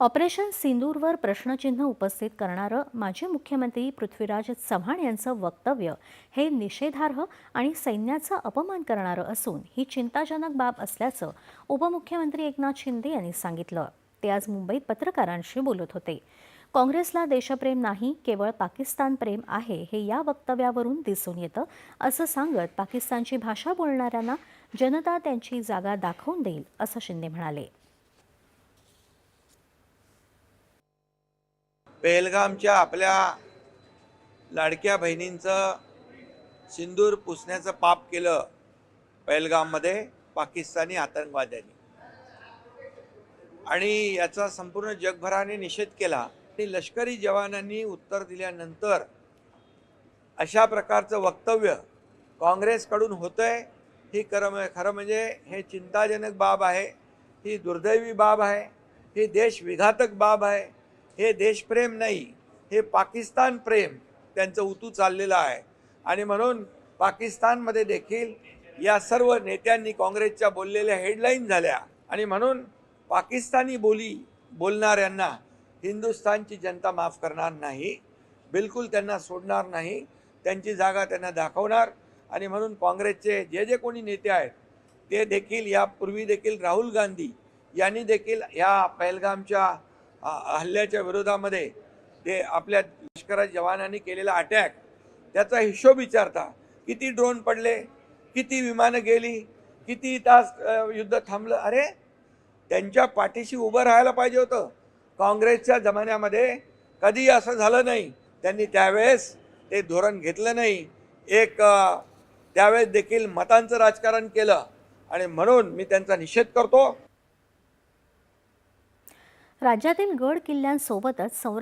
Operation सिंदूरवर प्रश्नचिन्ह उपस्थित करणारं माजी मुख्यमंत्री पृथ्वीराज चव्हाण यांचं वक्तव्य हे निषेधार्ह आणि सैन्याचा अपमान करणारं असून ही चिंताजनक बाब असल्याचं उपमुख्यमंत्री एकनाथ शिंदे यांनी सांगितलं. ते आज मुंबईत पत्रकारांशी बोलत होते. काँग्रेसला देशप्रेम नाही केवळ पाकिस्तान प्रेम आहे हे या वक्तव्यावरून दिसून येतं असं सांगत पाकिस्तानची भाषा बोलणाऱ्यांना जनता त्यांची जागा दाखवून देईल असं शिंदे म्हणाले. पेहलगामच्या आपल्या लाडक्या बहिणींचं सिंदूर पुसण्याचं पाप केलं बेलगाममध्ये पाकिस्तानी आतंकवाद्यांनी. आणि याचा संपूर्ण जगभराने निषेध केला. आणि लष्करी जवानांनी उत्तर दिल्यानंतर अशा प्रकारचं वक्तव्य काँग्रेसकडून होतंय ही खरं खरं म्हणजे हे चिंताजनक बाब आहे ही दुर्दैवी बाब आहे ही देशविघातक बाब आहे. हे देशप्रेम नाही हे पाकिस्तान प्रेम त्यांचं उतू चाललेलं आहे. आणि म्हणून पाकिस्तानमध्ये देखील या सर्व नेत्यांनी काँग्रेसच्या बोललेल्या हेडलाईन झाल्या. आणि म्हणून पाकिस्तानी बोली बोलणाऱ्यांना हिंदुस्थानची जनता माफ करणार नाही बिलकुल त्यांना सोडणार नाही त्यांची जागा त्यांना दाखवणार. आणि म्हणून काँग्रेसचे जे जे कोणी नेते आहेत ते देखील यापूर्वी देखील राहुल गांधी यांनी देखील या पहलगामच्या हल्ल्याच्या विरोधामध्ये ते आपल्या लष्करा जवानांनी केलेला अटॅक त्याचा हिशोब विचारता किती ड्रोन पडले किती विमानं गेली किती तास युद्ध थांबलं? अरे त्यांच्या पाठीशी उभं राहायला पाहिजे होतं. काँग्रेसच्या जमान्यामध्ये कधी असं झालं नाही. त्यांनी त्यावेळेस ते धोरण घेतलं नाही. एक त्यावेळेस देखील मतांचं राजकारण केलं. आणि म्हणून मी त्यांचा निषेध करतो. राज्यातील गड किल्ल्यांसोबतच संर